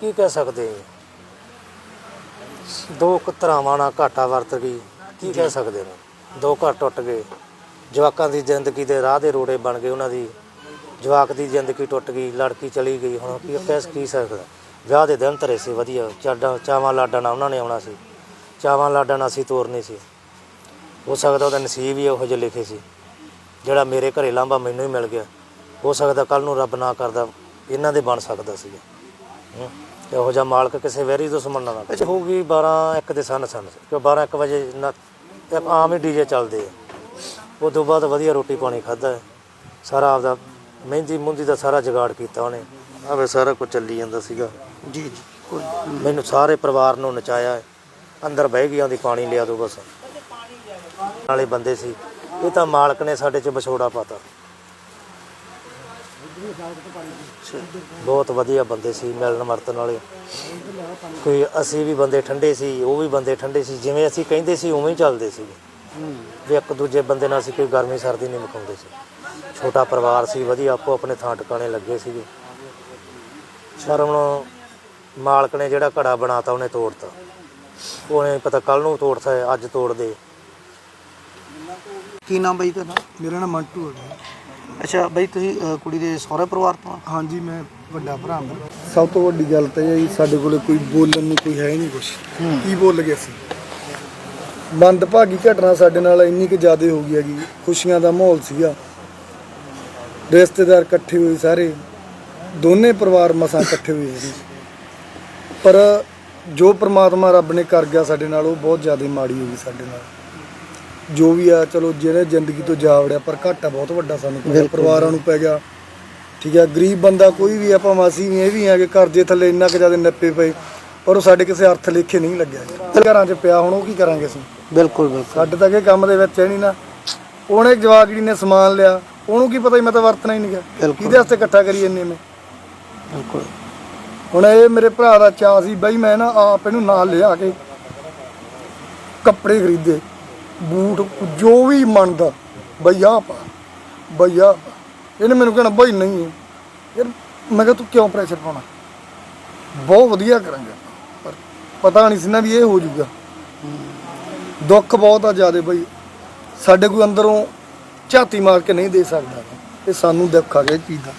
ਕੀ ਕਹਿ ਸਕਦੇ? ਦੋ ਕਤਰਾਵਾਂ ਨਾਲ ਘਾਟਾ ਵਰਤ ਗਈ। ਕੀ ਕਹਿ ਸਕਦੇ ਨੇ? ਦੋ ਘਰ ਟੁੱਟ ਗਏ। ਜਵਾਕਾਂ ਦੀ ਜ਼ਿੰਦਗੀ ਦੇ ਰਾਹ ਦੇ ਰੋੜੇ ਬਣ ਗਏ ਉਹਨਾਂ ਦੀ। ਜਵਾਕ ਦੀ ਜ਼ਿੰਦਗੀ ਟੁੱਟ ਗਈ, ਲੜਕੀ ਚਲੀ ਗਈ। ਹੁਣ ਕੀ ਕਹਿ ਕੀ ਸਕਦਾ ਵਿਆਹ ਦੇ ਦਿਨ ਧਰੇ ਸੀ, ਵਧੀਆ। ਚਾਡਾ, ਚਾਵਾਂ ਲਾਡਾਂ ਨਾਲ ਉਹਨਾਂ ਨੇ ਆਉਣਾ ਸੀ। ਚਾਵਾਂ ਲਾਡਾਂ ਨਾਲ ਅਸੀਂ ਤੋਰਨੀ ਸੀ। ਹੋ ਸਕਦਾ ਉਹਦਾ ਨਸੀਬ ਹੀ ਉਹੋ ਜਿਹੇ ਲਿਖੇ ਸੀ। ਜਿਹੜਾ ਮੇਰੇ ਘਰੇ ਲਾਂਭਾ ਮੈਨੂੰ ਹੀ ਮਿਲ ਗਿਆ। ਹੋ ਸਕਦਾ ਕੱਲ ਨੂੰ ਰੱਬ ਨਾ ਕਰਦਾ। ਇਹਨਾਂ ਦੇ ਬਣ ਸਕਦਾ ਸੀ ਇਹੋ ਜਿਹਾ ਮਾਲਕ ਕਿਸੇ ਵੈਰੀ ਦੁਸ਼ਮਣ ਨਾਲ ਨਾ ਹੋਊਗੀ 12 1 ਦੇ ਸਨ ਸਨ ਕਿ 12 1 ਵਜੇ ਨਾ ਆਮ ਹੀ ਡੀਜੇ ਚੱਲਦੇ ਆ। ਉਸ ਤੋਂ ਬਾਅਦ ਵਧੀਆ ਰੋਟੀ ਪਾਣੀ ਖਾਦਾ ਸਾਰਾ ਆਪਦਾ ਮਹਿੰਦੀ ਮੁੰਦੀ ਦਾ ਸਾਰਾ ਜੁਗਾੜ ਕੀਤਾ ਉਹਨੇ। ਆਵੇ ਸਾਰਾ ਕੁਝ ਚੱਲੀ ਜਾਂਦਾ ਸੀਗਾ। ਜੀ ਜੀ ਕੋਈ ਮੈਨੂੰ ਸਾਰੇ ਪਰਿਵਾਰ ਨੂੰ ਨਚਾਇਆ। ਅੰਦਰ ਬਹਿ ਗਈ ਆਂਦੀ ਪਾਣੀ ਲਿਆ ਦੋ ਬਸ। ਨਾਲੇ ਬੰਦੇ ਸੀ। ਇਹ ਤਾਂ ਮਾਲਕ ਨੇ ਸਾਡੇ 'ਚ ਵਿਛੋੜਾ ਪਾਤਾ। ਬਹੁਤ ਵਧੀਆ ਬੰਦੇ ਸੀ ਮਿਲਣ ਵਰਤਨ ਵਾਲੇ। ਕੋਈ ਅਸੀਂ ਵੀ ਬੰਦੇ ਠੰਡੇ ਸੀ ਉਹ ਵੀ ਬੰਦੇ ਠੰਡੇ ਸੀ ਜਿਵੇਂ ਅਸੀਂ ਕਹਿੰਦੇ ਸੀ ਉਵੇਂ ਹੀ ਚੱਲਦੇ ਸੀ। ਵੀ ਇੱਕ ਦੂਜੇ ਬੰਦੇ ਨਾਲ ਅਸੀਂ ਕੋਈ ਗਰਮੀ ਸਰਦੀ ਨਹੀਂ ਮੁਕਾਉਂਦੇ ਸੀ। ਛੋਟਾ ਪਰਿਵਾਰ ਸੀ ਵਧੀਆ ਆਪੋ ਆਪਣੇ ਥਾਂ ਟਿਕਾਣੇ ਲੱਗੇ ਸੀਗੇ। ਪਰ ਹੁਣ ਮਾਲਕ ਨੇ ਜਿਹੜਾ ਘੜਾ ਬਣਾਤਾ ਉਹਨੇ ਤੋੜਤਾ। ਉਹਨੇ ਪਤਾ ਕੱਲ ਨੂੰ ਤੋੜਤਾ ਅੱਜ ਤੋੜ ਦੇ ਕੀ ਨਾਮ ਬਾਈ ਤੁਹਾਡਾ ਮੇਰਾ ਨਾਮ ਮੰਟੂ ਹੈ ਅੱਛਾ ਬਾਈ ਤੁਸੀਂ ਕੁੜੀ ਦੇ ਸਹੁਰੇ ਪਰਿਵਾਰ ਤੋਂ ਆ? ਹਾਂਜੀ ਮੈਂ ਵੱਡਾ ਭਰਾ ਹਾਂ ਸਭ ਤੋਂ ਵੱਡੀ ਗੱਲ ਤਾਂ ਇਹ ਹੈ ਜੀ ਸਾਡੇ ਕੋਲੇ ਕੋਈ ਬੋਲਣ ਨੂੰ ਕੋਈ ਹੈ ਹੀ ਨਹੀਂ ਕੁਛ। ਕੀ ਬੋਲ ਗਏ ਅਸੀਂ? ਮੰਦਭਾਗੀ ਘਟਨਾ ਸਾਡੇ ਨਾਲ ਇੰਨੀ ਕੁ ਜ਼ਿਆਦਾ ਹੋ ਗਈ ਹੈਗੀ ਖੁਸ਼ੀਆਂ ਦਾ ਮਾਹੌਲ ਸੀਗਾ। ਰਿਸ਼ਤੇਦਾਰ ਇਕੱਠੇ ਹੋਏ ਸਾਰੇ ਦੋਨੇ ਪਰਿਵਾਰ ਮਸਾਂ ਇਕੱਠੇ ਹੋਏ ਸੀ ਪਰ ਜੋ ਪ੍ਰਮਾਤਮਾ ਰੱਬ ਨੇ ਕਰ ਗਿਆ ਸਾਡੇ ਨਾਲ ਉਹ ਬਹੁਤ ਜ਼ਿਆਦਾ ਮਾੜੀ ਹੋ ਗਈ ਸਾਡੇ ਨਾਲ। ਜੋ ਵੀ ਆ ਚਲੋ ਜਿਹੜੇ ਜ਼ਿੰਦਗੀ ਤੋਂ ਜਾ ਵੜਿਆ ਪਰ ਘਾਟਾ ਬਹੁਤ ਵੱਡਾ ਸਾਨੂੰ ਪੈ ਗਿਆ ਪਰਿਵਾਰਾਂ ਨੂੰ ਪੈ ਗਿਆ। ਠੀਕ ਹੈ ਗਰੀਬ ਬੰਦਾ ਕੋਈ ਵੀ ਆਪਾਂ ਮਾਸੀ ਵੀ ਇਹ ਵੀ ਆ ਕਿ ਕਰਜ਼ੇ ਥੱਲੇ ਇੰਨਾ ਕੁ ਜ਼ਿਆਦਾ ਨੱਪੇ ਪਏ ਪਰ ਉਹ ਸਾਡੇ ਕਿਸੇ ਅਰਥ ਲੇਖੇ ਨਹੀਂ ਲੱਗਿਆ ਘਰਾਂ 'ਚ ਪਿਆ ਹੁਣ ਉਹ ਕੀ ਕਰਾਂਗੇ ਅਸੀਂ? ਬਿਲਕੁਲ ਬਿਲਕੁਲ। ਸਾਡੇ ਤਾਂ ਇਹ ਕੰਮ ਦੇ ਵਿੱਚ ਹੈ ਨਹੀਂ ਨਾ। ਉਹਨੇ ਜਵਾਗੜੀ ਨੇ ਸਮਾਨ ਲਿਆ ਉਹਨੂੰ ਕੀ ਪਤਾ ਸੀ ਮੈਂ ਤਾਂ ਵਰਤਣਾ ਹੀ ਨਹੀਂ ਗਿਆ ਬਿਲਕੁਲ। ਕਿਹਦੇ ਵਾਸਤੇ ਇਕੱਠਾ ਕਰੀ ਜੰਨੇ ਮੈਂ? ਬਿਲਕੁਲ। ਹੁਣ ਇਹ ਮੇਰੇ ਭਰਾ ਦਾ ਚਾਅ ਸੀ ਬਈ ਮੈਂ ਨਾ ਆਪ ਇਹਨੂੰ ਨਾਲ ਲਿਆ ਕੇ ਕੱਪੜੇ ਖਰੀਦੇ। ਬੂਟ, ਜੋ ਵੀ ਮੰਨਦਾ ਬਈ ਆਹ ਪਾ ਬਈ ਆਹ ਪਾ। ਇਹਨੇ ਮੈਨੂੰ ਕਹਿਣਾ, ਬਈ ਨਹੀਂ ਹੈ ਯਾਰ ਮੈਂ ਕਿਹਾ ਤੂੰ ਕਿਉਂ ਪ੍ਰੈਸ਼ਰ ਪਾਉਣਾ? ਬਹੁਤ ਵਧੀਆ ਕਰਾਂਗੇ ਪਰ ਪਤਾ ਨਹੀਂ ਸੀ ਨਾ ਵੀ ਇਹ ਹੋ ਜਾਊਗਾ। ਦੁੱਖ ਬਹੁਤ ਆ ਜਿਆਦੇ ਬਈ। ਸਾਡੇ ਕੋਈ ਅੰਦਰੋਂ ਝਾਤੀ ਮਾਰ ਕੇ ਨਹੀਂ ਦੇ ਸਕਦਾ। ਇਹ ਸਾਨੂੰ ਦੁੱਖ ਆ ਗਿਆ ਇਹ ਚੀਜ਼ ਦਾ।